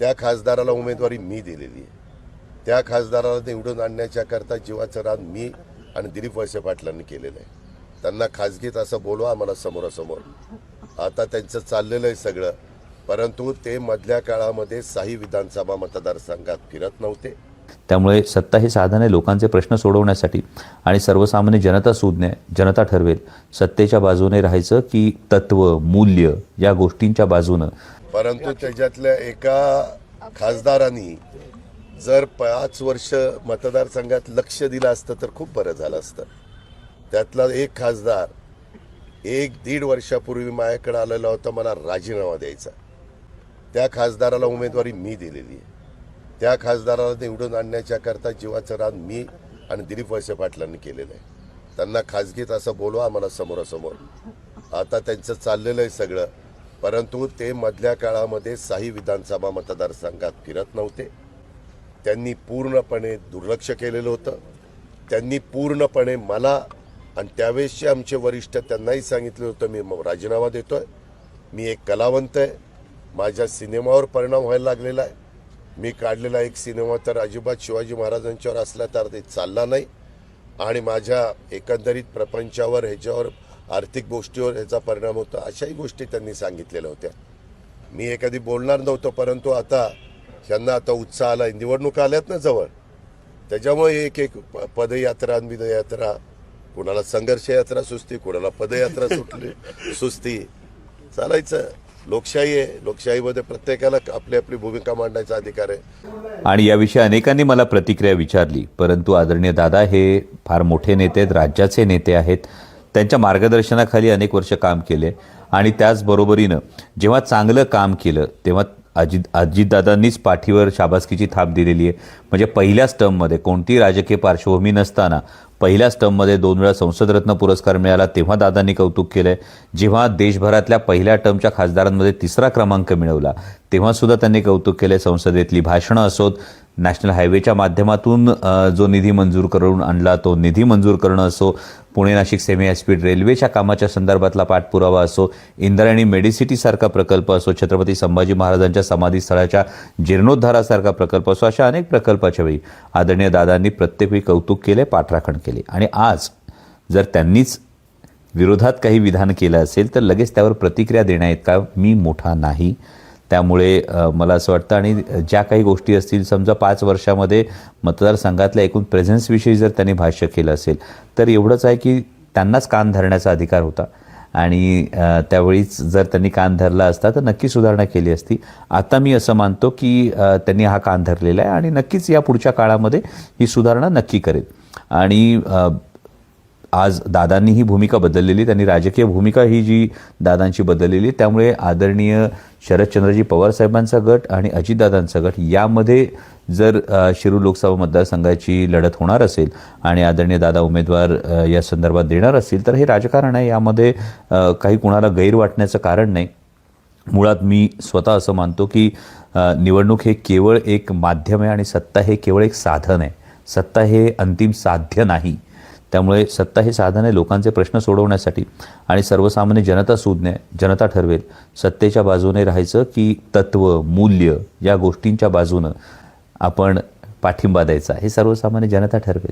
त्या खासदाराला उमेदवारी मी दिलेली आहे. त्या खासदाराला निवडून आणण्याच्या करता जीवाचं रान मी आणि दिलीप वळसे पाटलांनी केलेलं आहे. त्यांना खासगीत असं बोलवा आम्हाला समोरासमोर. आता त्यांचं चाललेलं आहे सगळं. परंतु ते मधल्या काळामध्ये साही विधानसभा मतदारसंघात फिरत नव्हते. त्यामुळे सत्ता हे साधन आहे लोकांचे प्रश्न सोडवण्यासाठी आणि सर्वसामान्य जनता सुज्ञ जनता ठरवेल. सत्तेच्या बाजूने राहायचं की तत्व मूल्य या गोष्टींच्या बाजूनं. परंतु त्याच्यातल्या एका खासदारांनी जर पाच वर्ष मतदारसंघात लक्ष दिलं असतं तर खूप बरं झालं असतं. त्यातला एक खासदार एक दीड वर्षापूर्वी माझ्याकडे आलेला होता मला राजीनामा द्यायचा. त्या खासदाराला उमेदवारी मी दिलेली आहे. त्या खासदाराला निवडून आणण्याच्याकरता जीवाचं रान मी आणि दिलीप वळसे पाटलांनी केलेलं आहे. त्यांना खाजगीत असं बोलवा आम्हाला समोरासमोर. आता त्यांचं चाललेलं आहे सगळं. परंतु ते मधल्या काळामध्ये साही विधानसभा मतदारसंघात फिरत नव्हते. त्यांनी पूर्णपणे दुर्लक्ष केलेलं होतं. त्यांनी पूर्णपणे मला आणि त्यावेळेसचे आमचे वरिष्ठ त्यांनाही सांगितलं होतं मी म- राजीनामा देतोय. मी एक कलावंत आहे. माझ्या सिनेमावर परिणाम व्हायला लागलेला आहे. मी काढलेला एक सिनेमा तर अजिबात शिवाजी महाराजांच्यावर असला तर ते चालला नाही. आणि माझ्या एकंदरीत प्रपंचावर ह्याच्यावर आर्थिक गोष्टीवर ह्याचा परिणाम होता अशाही गोष्टी त्यांनी सांगितलेल्या होत्या. मी एखादी बोलणार नव्हतो परंतु आता ह्यांना आता उत्साह आला निवडणुका आल्यात ना जवळ. त्याच्यामुळे एक एक प- पदयात्रा विदयात्रा कुणाला संघर्ष यात्रा सुस्ती कुणाला पदयात्रा सुटली सुस्ती चालायचं. लोकशाही आहे. लोकशाहीमध्ये प्रत्येकाला आपली आपली भूमिका मांडण्याचा अधिकार आहे. आणि याविषयी अनेकांनी मला प्रतिक्रिया विचारली परंतु आदरणीय दादा हे फार मोठे नेते आहेत राज्याचे नेते आहेत. त्यांच्या मार्गदर्शनाखाली अनेक वर्ष काम केले आणि त्याचबरोबरीनं जेव्हा चांगलं काम केलं तेव्हा अजित अजितदादांनीच पाठीवर शाबासकीची थाप दिलेली आहे. म्हणजे पहिल्याच टर्ममध्ये कोणती राजकीय पार्श्वभूमी नसताना पहिल्याच टर्ममध्ये दोन वेळा संसदरत्न पुरस्कार मिळाला तेव्हा दादांनी कौतुक केलं आहे जेव्हा देशभरातल्या पहिल्या टर्मच्या खासदारांमध्ये तिसरा क्रमांक मिळवला तेव्हा सुद्धा त्यांनी कौतुक केले संसदेतली भाषणं असोत. नॅशनल हायवेच्या माध्यमातून जो निधी मंजूर करून आणला तो निधी मंजूर करणं असो पुणे नाशिक सेमी हायस्पीड रेल्वेच्या कामाच्या संदर्भातला पाठपुरावा असो इंद्रायणी मेडिसिटीसारखा प्रकल्प असो छत्रपती संभाजी महाराजांच्या समाधीस्थळाच्या जीर्णोद्धारासारखा प्रकल्प असो अशा अनेक प्रकल्पाच्या वेळी आदरणीय दादांनी प्रत्येक वेळी कौतुक केले पाठराखण केले. आणि आज जर त्यांनीच विरोधात काही विधान केलं असेल तर लगेच त्यावर प्रतिक्रिया देण्यात का मी मोठा नाही. त्यामुळे मला असं वाटतं आणि ज्या काही गोष्टी असतील समजा पाच वर्षामध्ये मतदारसंघातल्या एकूण प्रेझेन्सविषयी जर त्यांनी भाष्य केलं असेल तर एवढंच आहे की त्यांनाच कान धरण्याचा अधिकार होता. आणि त्यावेळीच जर त्यांनी कान धरला असता तर नक्की सुधारणा केली असती. आता मी असं मानतो की त्यांनी हा कान धरलेला आहे आणि नक्कीच या पुढच्या काळामध्ये ही सुधारणा नक्की करेल. आणि आज दादांनी ही भूमिका बदललेली त्यांनी राजकीय भूमिका ही जी दादांची बदललेली त्यामुळे आदरणीय शरदचंद्रजी पवार साहेबांचा गट आणि अजितदादांचा गट यामध्ये जर शिरू शिरूर लोकसभा मतदारसंघाची लढत होणार असेल आणि आदरणीय दादा उमेदवार या संदर्भात देणार असतील तर हे राजकारण आहे. यामध्ये काही कुणाला गैर वाटण्याचं कारण नाही. मुळात मी स्वतः असं मानतो की निवडणूक हे केवळ एक माध्यम आहे आणि सत्ता हे केवळ एक साधन आहे. सत्ता हे अंतिम साध्य नाही. त्यामुळे सत्ता हे साधन आहे लोकांचे प्रश्न सोडवण्यासाठी आणि सर्वसामान्य जनता सुज्ञ जनता ठरवेल सत्तेच्या बाजूने राहायचं की तत्व मूल्य या गोष्टींच्या बाजूनं आपण पाठिंबा द्यायचा हे सर्वसामान्य जनता ठरवेल.